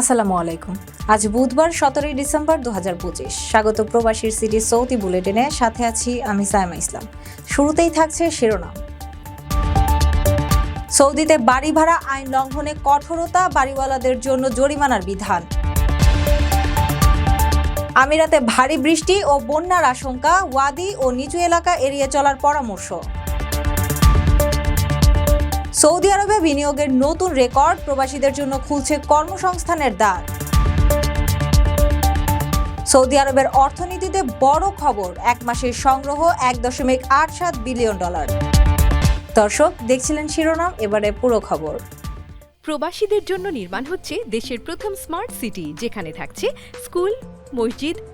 আসসালামু আলাইকুম। আজ বুধবার সতেরোই ডিসেম্বর দু হাজার পঁচিশ। স্বাগত প্রবাসীর সিটি সৌদি বুলেটিনে, সাথে আছি আমি সাইমা ইসলাম। শুরুতেই থাকছে শিরোনাম। সৌদিতে বাড়ি ভাড়া, আইন লঙ্ঘনে কঠোরতা, বাড়িওয়ালাদের জন্য জরিমানার বিধান। আমিরাতে ভারী বৃষ্টি ও বন্যার আশঙ্কা, ওয়াদি ও নিচু এলাকা এড়িয়ে চলার পরামর্শ। সৌদি আরবে বিনিয়োগের নতুন রেকর্ড প্রবাসীদের জন্য খুলছে কর্মসংস্থানের দ্বার। সৌদি আরবের অর্থনীতিতে বড় খবর, এক মাসের সংগ্রহ এক দশমিক আট সাত বিলিয়ন ডলার। দর্শক, দেখছিলেন শিরোনাম, এবারে পুরো খবর। প্রবাসীদের জন্য নির্মাণ হচ্ছে দেশের প্রথম স্মার্ট সিটি যেখানে থাকছে স্কুল মসজিদ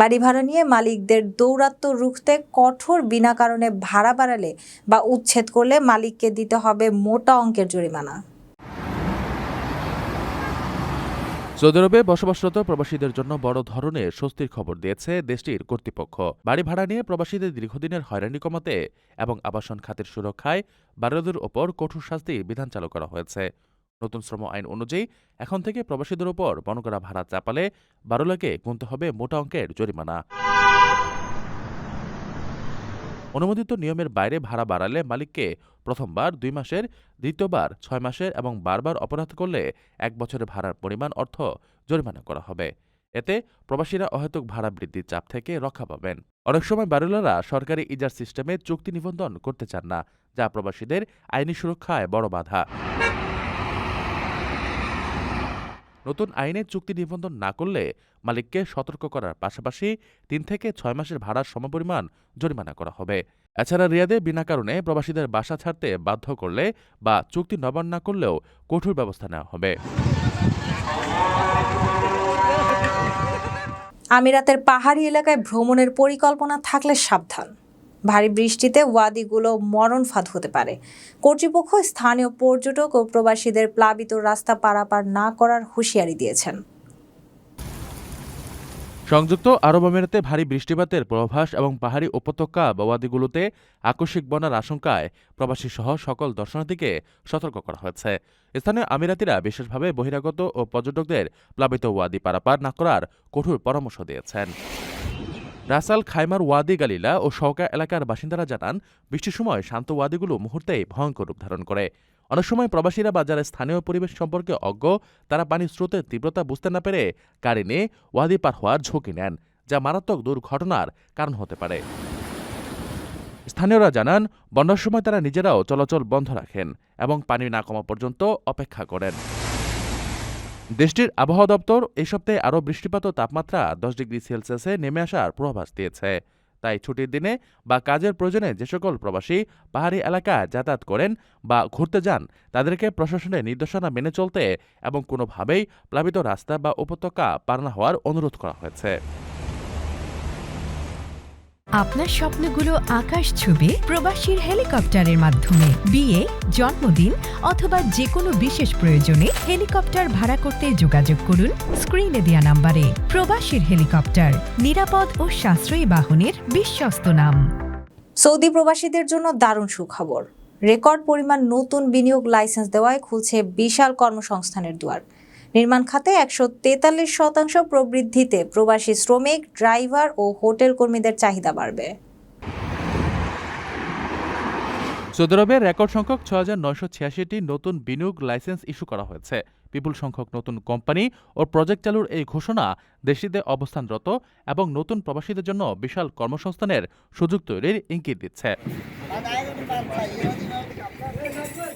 বাড়ি ভাড়া নিয়ে মালিকদের দৌরাত্ম রুখতে কঠোর বিনা কারণে ভাড়া বাড়ালে বা উচ্ছেদ করলে মালিককে দিতে হবে মোটা অঙ্কের জরিমানা। সৌদি আরবে বসবাসরত প্রবাসীদের জন্য বড় ধরনের স্বস্তির খবর দিয়েছে দেশটির কর্তৃপক্ষ। বাড়ি ভাড়া নিয়ে প্রবাসীদের দীর্ঘদিনের হয়রানি কমাতে এবং আবাসন খাতের সুরক্ষায় বাড়িওয়ালাদের ওপর কঠোর শাস্তির বিধান চালু করা হয়েছে। নতুন শ্রম আইন অনুযায়ী এখন থেকে প্রবাসীদের ওপর বনকরা ভাড়া চাপালে বারোলাকে গুনতে হবে মোটা অঙ্কের জরিমানা। অনুমোদিত নিয়মের বাইরে ভাড়া বাড়ালে মালিককে প্রথমবার দুই মাসের, দ্বিতীয়বার ছয় মাসের এবং বারবার অপরাধ করলে এক বছরের ভাড়ার পরিমাণ অর্থ জরিমানা করা হবে। এতে প্রবাসীরা অহেতুক ভাড়া বৃদ্ধির চাপ থেকে রক্ষা পাবেন। অনেক সময় বারুলারা সরকারি ইজার সিস্টেমে চুক্তি নিবন্ধন করতে চান না, যা প্রবাসীদের আইনি সুরক্ষায় বড় বাধা। নতুন আইনে চুক্তি নিবন্ধন না করলে মালিককে সতর্ক করার পাশাপাশি তিন থেকে ছয় মাসের ভাড়ার সমপরিমাণ জরিমানা করা হবে। এছাড়া রিয়াদে বিনা কারণে প্রবাসীদের বাসা ছাড়তে বাধ্য করলে বা চুক্তি নবায়ন না করলেও কঠোর ব্যবস্থা নেওয়া হবে। আমিরাতের পাহাড়ি এলাকায় ভ্রমণের পরিকল্পনা থাকলে সাবধান। ভারী বৃষ্টিতে ওয়াদিগুলো মরণ ফাঁদ হতে পারে। কর্তৃপক্ষ স্থানীয় পর্যটক ও প্রবাসীদের প্লাবিত রাস্তা পারাপার না করার হুঁশিয়ারি দিয়েছেন। সংযুক্ত আরব আমিরাতে ভারী বৃষ্টিপাতের প্রভাস এবং পাহাড়ি উপত্যকা বা ওয়াদিগুলোতে আকস্মিক বন্যার আশঙ্কায় প্রবাসী সহ সকল দর্শনার্থীকে সতর্ক করা হয়েছে। স্থানীয় আমিরাতিরা বিশেষভাবে বহিরাগত ও পর্যটকদের প্লাবিত ওয়াদি পারাপার না করার কঠোর পরামর্শ দিয়েছেন। রাসাল খাইমার ওয়াদি গালিলা ও শওকা এলাকার বাসিন্দারা জানান, বৃষ্টির সময় শান্ত ওয়াদিগুলো মুহূর্তেই ভয়ঙ্কর রূপ ধারণ করে। অনেক সময় প্রবাসীরা বা যারা স্থানীয় পরিবেশ সম্পর্কে অজ্ঞ, তারা পানির স্রোতের তীব্রতা বুঝতে না পেরে গাড়ি নিয়ে ওয়াদি পার হওয়ার ঝুঁকি নেন, যা মারাত্মক দুর্ঘটনার কারণ হতে পারে। স্থানীয়রা জানান, বন্যার সময় তারা নিজেরাও চলাচল বন্ধ রাখেন এবং পানি না কমা পর্যন্ত অপেক্ষা করেন। দেশটির আবহাওয়া দপ্তর এই সপ্তাহে আরও বৃষ্টিপাত তাপমাত্রা দশ ডিগ্রি সেলসিয়াসে নেমে আসার পূর্বাভাস দিয়েছে। তাই ছুটির দিনে বা কাজের প্রয়োজনে যে সকল প্রবাসী পাহাড়ি এলাকায় যাতায়াত করেন বা ঘুরতে যান, তাদেরকে প্রশাসনের নির্দেশনা মেনে চলতে এবং কোনোভাবেই প্লাবিত রাস্তা বা উপত্যকা পার না হওয়ার অনুরোধ করা হয়েছে। আপনার স্বপ্নগুলো আকাশ ছুবে প্রবাসীর হেলিকপ্টারের মাধ্যমে। বিয়ে, জন্মদিন অথবা যে কোনো বিশেষ প্রয়োজনে হেলিকপ্টার ভাড়া করতে যোগাযোগ করুন স্ক্রিনে দেওয়া নাম্বারে। প্রবাসীর হেলিকপ্টার, নিরাপদ ও সাশ্রয়ী বাহনের বিশ্বস্ত নাম। সৌদি প্রবাসীদের জন্য দারুণ সুখবর। রেকর্ড পরিমাণ নতুন বিনিয়োগ লাইসেন্স দেওয়ায় খুলছে বিশাল কর্মসংস্থানের দুয়ার। নির্মাণ খাতে একশো তেতাল্লিশ শতাংশ প্রবৃদ্ধিতে প্রবাসী শ্রমিক, ড্রাইভার ও হোটেল কর্মীদের চাহিদা বাড়বে। সৌদি আরবের রেকর্ড সংখ্যক ছয় হাজার নয়শো ছিয়াশিটি নতুন বিনিয়োগ লাইসেন্স ইস্যু করা হয়েছে। বিপুল সংখ্যক নতুন কোম্পানি ও প্রজেক্ট চালুর এই ঘোষণা দেশটিতে অবস্থানরত এবং নতুন প্রবাসীদের জন্য বিশাল কর্মসংস্থানের সুযোগ তৈরির ইঙ্গিত দিচ্ছে।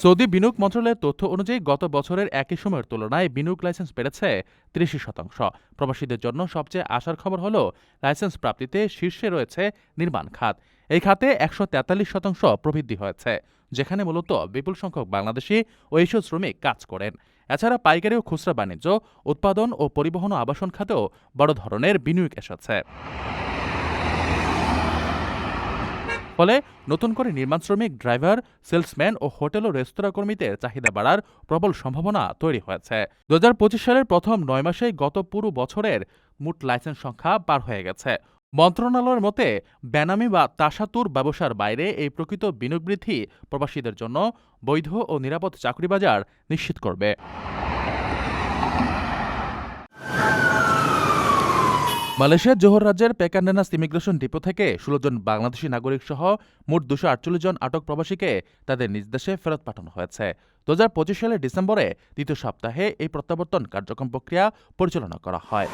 সৌদি বিনিয়োগ মন্ত্রণালয়ের তথ্য অনুযায়ী, গত বছরের একই সময়ের তুলনায় বিনিয়োগ লাইসেন্স বেড়েছে তিরিশ শতাংশ। প্রবাসীদের জন্য সবচেয়ে আশার খবর হল, লাইসেন্স প্রাপ্তিতে শীর্ষে রয়েছে নির্মাণ খাত। এই খাতে একশো তেতাল্লিশ শতাংশ প্রবৃদ্ধি হয়েছে, যেখানে মূলত বিপুল সংখ্যক বাংলাদেশি ও এসব শ্রমিক কাজ করেন। এছাড়া পাইকারি ও খুচরা বাণিজ্য, উৎপাদন ও পরিবহন ও আবাসন খাতেও বড় ধরনের বিনিয়োগ এসেছে। ফলে নতুন করে নির্মাণ শ্রমিক, ড্রাইভার, সেলসম্যান ও হোটেল ও রেস্তোরাঁ কর্মীদের চাহিদা বাড়ার প্রবল সম্ভাবনা তৈরি হয়েছে। দু হাজার পঁচিশ সালের প্রথম নয় মাসেই গত পুরো বছরের মোট লাইসেন্স সংখ্যা পার হয়ে গেছে। মন্ত্রণালয়ের মতে, বেনামি বা তাসাতুর ব্যবসার বাইরে এই প্রকৃত বিনিয়োগ বৃদ্ধি প্রবাসীদের জন্য বৈধ ও নিরাপদ চাকরি বাজার নিশ্চিত করবে। মালয়েশিয়ার জোহর রাজ্যের পেকান্ডেনাস ইমিগ্রেশন ডিপো থেকে ষোলো জন বাংলাদেশি নাগরিক সহ মোট দুশো আটচল্লিশ জন আটক প্রবাসীকে তাদের নিজ দেশে ফেরত পাঠানো হয়েছে। দু হাজার পঁচিশ সালের ডিসেম্বরে দ্বিতীয় সপ্তাহে এই প্রত্যাবর্তন কার্যক্রম প্রক্রিয়া পরিচালনা করা হয়।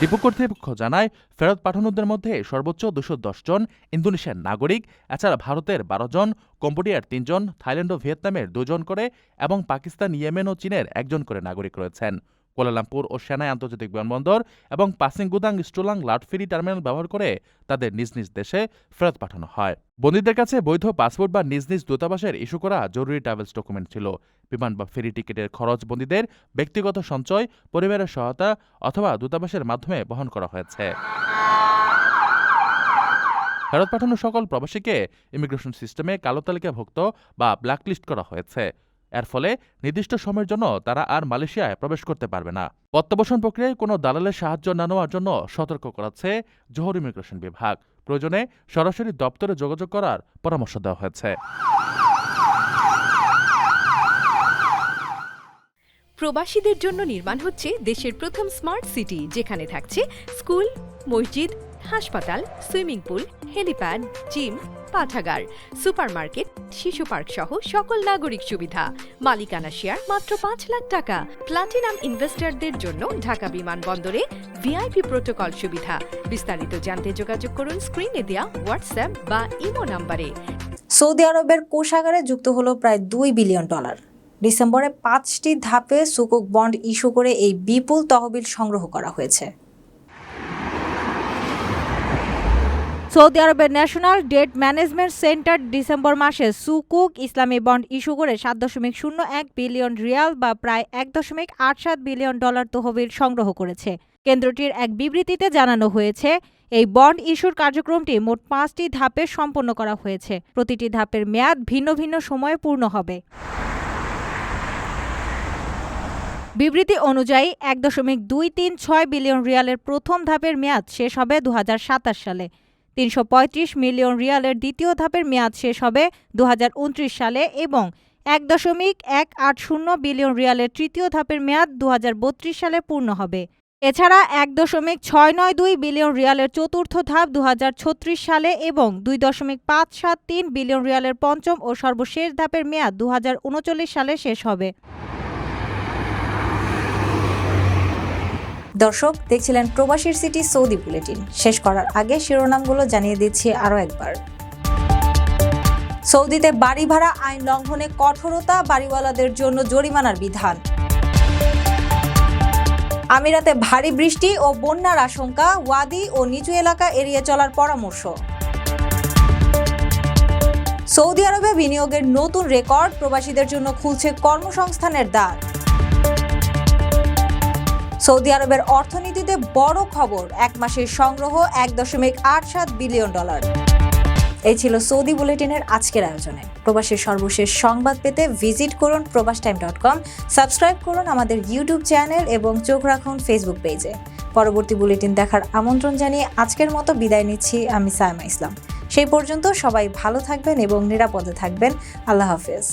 ডিপো কর্তৃপক্ষ জানায়, ফেরত পাঠানোদের মধ্যে সর্বোচ্চ দুশো দশ জন ইন্দোনেশিয়ার নাগরিক, এছাড়া ভারতের বারো জন, কম্বোডিয়ার তিনজন থাইল্যান্ড ও ভিয়েতনামের দুজন করে এবং পাকিস্তান, ইয়েমেন ও চীনের একজন করে নাগরিক রয়েছেন। কোলালামপুর ও সেনাই আন্তর্জাতিক বিমানবন্দর এবং পাসিংগুদাং স্টোলাং লাটফেরি টার্মিনাল ব্যবহার করে তাদের নিজ নিজ দেশে ফেরত পাঠানো হয়। বন্দীদের কাছে বৈধ পাসপোর্ট বা নিজ নিজ দূতাবাসের ইস্যু করা জরুরি ট্রাভেলস ডকুমেন্ট ছিল। বিমান বা ফেরি টিকিটের খরচ বন্দীদের ব্যক্তিগত সঞ্চয়, পরিবারের সহায়তা অথবা দূতাবাসের মাধ্যমে বহন করা হয়েছে। ফেরত পাঠানো সকল প্রবাসীকে ইমিগ্রেশন সিস্টেমে কালো তালিকাভুক্ত বা ব্ল্যাকলিস্ট করা হয়েছে। এর ফলে নির্দিষ্ট সময়ের জন্য তারা আর মালয়েশিয়ায় প্রবেশ করতে পারবে না। প্রত্যাবাসন প্রক্রিয়ায় কোনো দালালের সাহায্য না নেওয়ার জন্য সতর্ক করাচ্ছে জোহর ইমিগ্রেশন বিভাগ। প্রয়োজনে সরাসরি দপ্তরে যোগাযোগ করার পরামর্শ দেওয়া হয়েছে। প্রবাসীদের জন্য নির্মাণ হচ্ছে দেশের প্রথম স্মার্ট সিটি, যেখানে থাকছে স্কুল, মসজিদ, হাসপাতাল, সুইমিং পুল, হেলিপ্যাড, জিম পাঠাগার, সুপারমার্কেট, শিশু পার্ক সহ সকল নাগরিক সুবিধা। মালিকানা শেয়ার মাত্র পাঁচ লাখ টাকা। প্লাটিনাম ইনভেস্টরদের জন্য ঢাকা বিমানবন্দরে ভিআইপি প্রোটোকল সুবিধা। বিস্তারিত জানতে যোগাযোগ করুন স্ক্রিনে দেওয়া হোয়াটসঅ্যাপ বা ইমো নাম্বারে। সৌদি আরবের কোষাগারে যুক্ত হলো প্রায় দুই বিলিয়ন ডলার। ডিসেম্বরে পাঁচটি ধাপে সুকুক বন্ড ইস্যু করে এই বিপুল তহবিল সংগ্রহ করা হয়েছে। সৌদি আরবের national debt management centre December মাসে সুকুক ইসলামী বন্ড ইস্যু করে সাত দশমিক শূন্য এক বিলিয়ন রিয়াল বা প্রায় এক দশমিক আট সাত বিলিয়ন ডলার তহবিল সংগ্রহ করেছে। কেন্দ্রটির এক বিবৃতিতে জানানো হয়েছে, এই বন্ড ইস্যুর কার্যক্রমটি মোট পাঁচটি ধাপে সম্পন্ন করা হয়েছে। প্রতিটি ধাপের মেয়াদ ভিন্ন ভিন্ন সময়ে পূর্ণ হবে। বিবৃতি অনুযায়ী, এক দশমিক দুই তিন ছয় বিলিয়ন রিয়ালের প্রথম ধাপের মেয়াদ শেষ হবে দু হাজার সাতাশ সালে। তিনশো পঁয়ত্রিশ মিলিয়ন রিয়ালের দ্বিতীয় ধাপের মেয়াদ শেষ হবে দু হাজার উনত্রিশ সালে এবং এক দশমিক এক আট শূন্য বিলিয়ন রিয়ালের তৃতীয় ধাপের মেয়াদ দু হাজার বত্রিশ সালে পূর্ণ হবে। এছাড়া এক দশমিক ছয় নয় দুই বিলিয়ন রিয়ালের চতুর্থ ধাপ দু হাজার ছত্রিশ সালে এবং দুই দশমিক পাঁচ সাত তিন বিলিয়ন রিয়ালের পঞ্চম ও সর্বশেষ ধাপের মেয়াদ দু হাজার উনচল্লিশ সালে শেষ হবে। দর্শক, দেখছিলেন প্রবাসীর সিটি সৌদি বুলেটিন। শেষ করার আগে শিরোনামগুলো জানিয়ে দিচ্ছি আরও একবার। সৌদিতে বাড়ি ভাড়া, আইন লঙ্ঘনে কঠোরতা, বাড়িওয়ালাদের জন্য জরিমানার বিধান। আমিরাতে ভারী বৃষ্টি ও বন্যার আশঙ্কা, ওয়াদি ও নিচু এলাকা এড়িয়ে চলার পরামর্শ। সৌদি আরবে বিনিয়োগের নতুন রেকর্ড, প্রবাসীদের জন্য খুলছে কর্মসংস্থানের দ্বার। সৌদি আরবের অর্থনীতিতে বড় খবর। এক মাসের সংগ্রহ এক দশমিক আট সাত বিলিয়ন ডলার। এই ছিল সৌদি বুলেটিনের আজকের আয়োজনে। প্রবাসের সর্বশেষ সংবাদ পেতে ভিজিট করুন প্রবাস টাইম ডট কম, সাবস্ক্রাইব করুন আমাদের ইউটিউব চ্যানেল এবং চোখ রাখুন ফেসবুক পেজে। পরবর্তী বুলেটিন দেখার আমন্ত্রণ জানিয়ে আজকের মতো বিদায় নিচ্ছি আমি সায়মা ইসলাম। সেই পর্যন্ত সবাই ভালো থাকবেন এবং নিরাপদে থাকবেন। আল্লাহ হাফেজ।